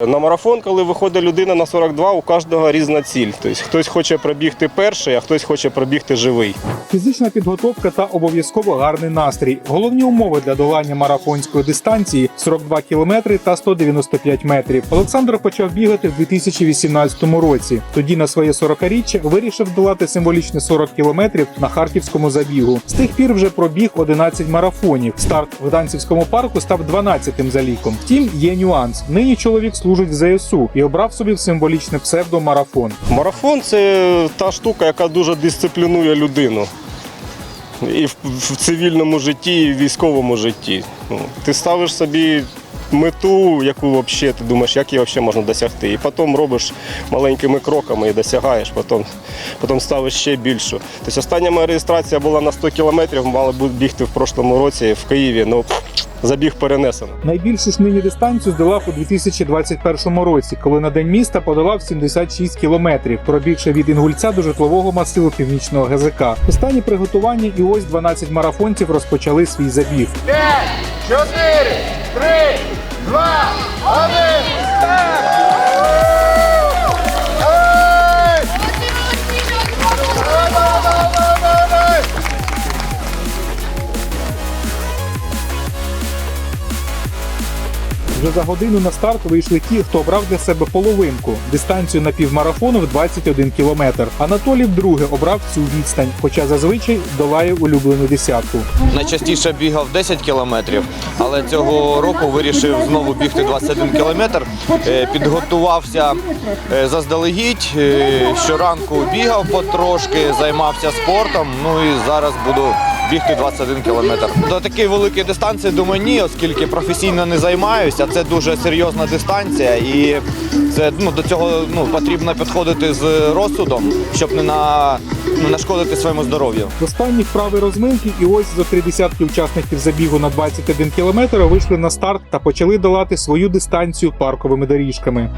На марафон, коли виходить людина на 42, у кожного різна ціль. Тобто хтось хоче пробігти перший, а хтось хоче пробігти живий. Фізична підготовка та обов'язково гарний настрій. Головні умови для долання марафонської дистанції 42 кілометри та 195 метрів. Олександр почав бігати в 2018 році. Тоді на своє 40-річчя вирішив долати символічні 40 кілометрів на харківському забігу. З тих пір вже пробіг 11 марафонів. Старт в Гданцівському парку став 12-тим за ліком. Втім, є нюанс. Нині чоловік служить в ЗСУ і обрав собі символічне псевдомарафон. Марафон це та штука, яка дуже дисциплінує людину. І в, в цивільному житті, і в військовому житті. Ну, Ти ставиш собі мету, яку взагалі ти думаєш, як її взагалі можна досягти. І потім робиш маленькими кроками і досягаєш, потім, потім ставиш ще більшу. Тобто остання моя реєстрація була на 100 кілометрів, мали б бігти в прошлому році в Києві. Ну, забіг перенесено. Найбільшу ж нині дистанцію здолав у 2021 році, коли на день міста подолав 76 кілометрів, пробігши від інгульця до житлового масиву північного ГЗК. Останні приготування і ось 12 марафонців розпочали свій забіг. 5, 4, Вже за годину на старт вийшли ті, хто обрав для себе половинку дистанцію на півмарафону в 21 кілометр. Анатолій вдруге обрав цю відстань, хоча зазвичай долає улюблену десятку. Найчастіше бігав 10 кілометрів, але цього року вирішив знову бігти 21 кілометр. Е, Підготувався е, заздалегідь. е, Щоранку бігав потрошки, займався спортом. Ну і зараз буду бігти 21 кілометр. До такої великої дистанції думаю, ні, оскільки професійно не займаюся. Це дуже серйозна дистанція, і це ну до цього ну потрібно підходити з розсудом, щоб не на не нашкодити своєму здоров'ю. Останні вправи розминки, і ось за три десятки учасників забігу на 21 кілометр вийшли на старт та почали долати свою дистанцію парковими доріжками.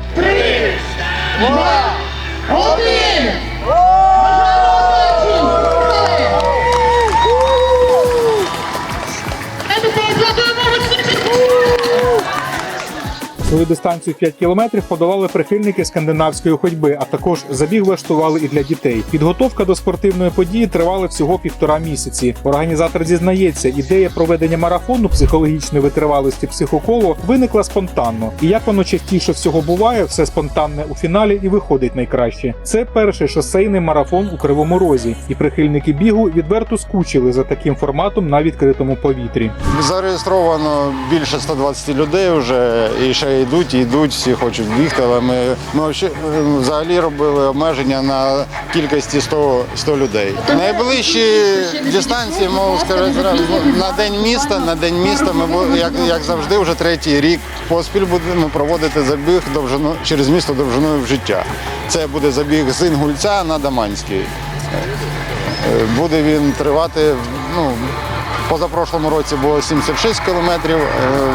Свою дистанцію 5 кілометрів подолали прихильники скандинавської ходьби, а також забіг влаштували і для дітей. Підготовка до спортивної події тривала всього півтора місяці. Організатор зізнається, ідея проведення марафону психологічної витривалості психоколу виникла спонтанно. І як воно частіше всього буває, все спонтанне у фіналі і виходить найкраще. Це перший шосейний марафон у Кривому Розі, і прихильники бігу відверто скучили за таким форматом на відкритому повітрі. Зареєстровано більше 120 людей вже і ще йдуть, йдуть, всі хочуть бігти, але ми, ми взагалі- взагалі робили обмеження на кількості 100, 100 людей. Найближчі дистанції, можу сказати, на день міста. На день міста ми як, як завжди, вже третій рік поспіль будемо проводити забіг довжину через місто довжиною в життя. Це буде забіг з Інгульця на Даманський. Е, Буде він тривати. Ну, позапрошлому році було 76 кілометрів. е,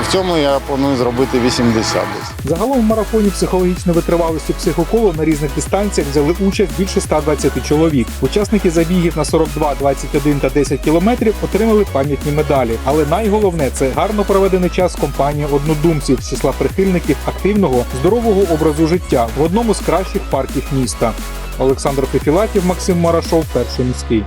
В цьому я планую зробити 80 десь. Загалом в марафоні психологічної витривалості психоколу на різних дистанціях взяли участь більше 120 чоловік. Учасники забігів на 42, 21 та 10 кілометрів отримали пам'ятні медалі. Але найголовне це гарно проведений час компанії однодумців з числа прихильників активного здорового образу життя в одному з кращих парків міста. Олександр Фефілатів, Максим Марашов, перший міський.